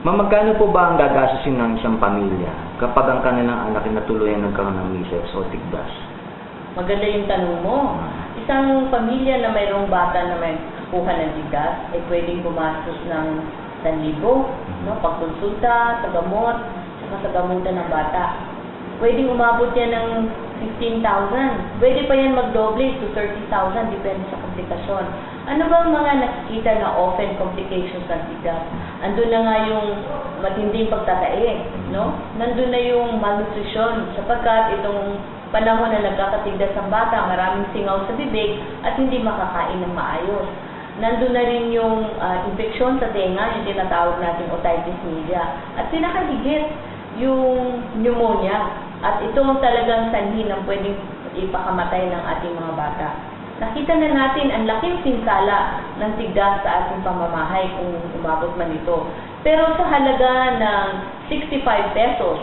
Ma'am, magkano po ba ang gagastusin ng isang pamilya kapag ang kanilang anak ay natuluyan nagkaroon ng measles o tigdas? Maganda yung tanong mo. Isang pamilya na mayroong bata na may kuha ng tigas, ay pwedeng gumastos ng 1,000, no? pagkonsulta, sa gamot, sa gamutan ng bata. Pwedeng umabot yan ng 15,000. Pwede pa yan magdoble to 30,000, depende sa komplikasyon. Ano bang mga nakikita na often complications ng tigas? Andun na nga yung matinding pagtatae, no? Nandun na yung malnutrition sapagkat itong panahon na nagkakatigdas ang bata, maraming singaw sa bibig at hindi makakain ng maayos. Nandun na rin yung ah, infeksyon sa tenga, yung tinatawag nating otitis media. At pinakahigit, yung pneumonia. At ito ang talagang sanhi ng pwedeng ipakamatay ng ating mga bata. Nakita na natin ang laking pinsala ng tigdas sa ating pamamahay kung umabot man ito. Pero sa halaga ng 65 pesos,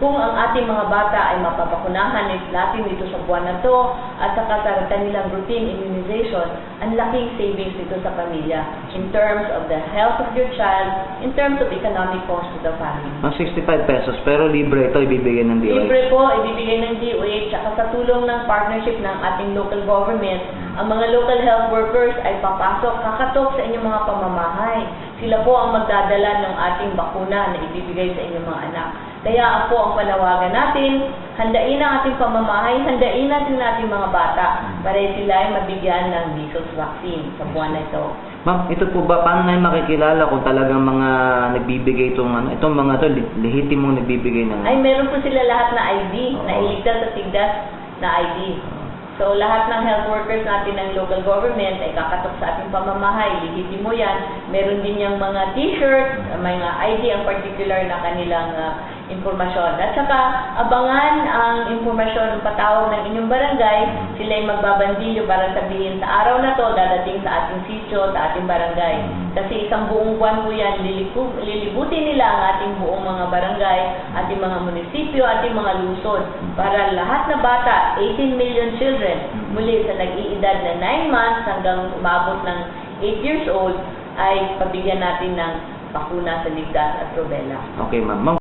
kung ang ating mga bata ay mapapakunahan natin dito sa buwan na to at saka sa kanilang routine immunization, ang laking savings dito sa pamilya in terms of the health of your child, in terms of economic cost to the family. Ang 65 pesos, pero libre ito ibibigay ng DOH. Libre po, ibibigay ng DOH at sa tulong ng partnership ng ating local government, ang mga local health workers ay papasok, kakatok sa inyong mga pamamahay. Sila po ang magdadala ng ating bakuna na ibibigay sa inyong mga anak. Kaya po ang panawagan natin, handain ang ating pamamahay, handain natin natin mga bata para sila ay mabigyan ng measles vaccine sa buwan na ito. Ma'am, ito po ba, paano na makikilala kung talagang mga nagbibigay itong ano, itong mga to, li- lehitimong nagbibigay ng... Ay, meron po sila lahat na ID, na iligtas sa tigdas na ID. So, lahat ng health workers natin ng local government ay kakatok sa ating pamamahay. Lihitimo yan. Meron din yung mga t-shirt, mga ID ang particular na kanilang ah, impormasyon. At saka, abangan ang impormasyon ng patawag ng inyong barangay. Sila ay magbabandilyo para sabihin sa araw na to, dadating sa ating sitio, sa ating barangay. Kasi isang buong buwan po yan, lilibutin nila ang ating buong mga barangay, ating mga munisipyo, ating mga lungsod. Para lahat na bata, 18 million children, muli sa nag-iedad na 9 months hanggang umabot ng 8 years old, ay pabigyan natin ng bakuna sa ligtas at rubella. Okay. Ma'am,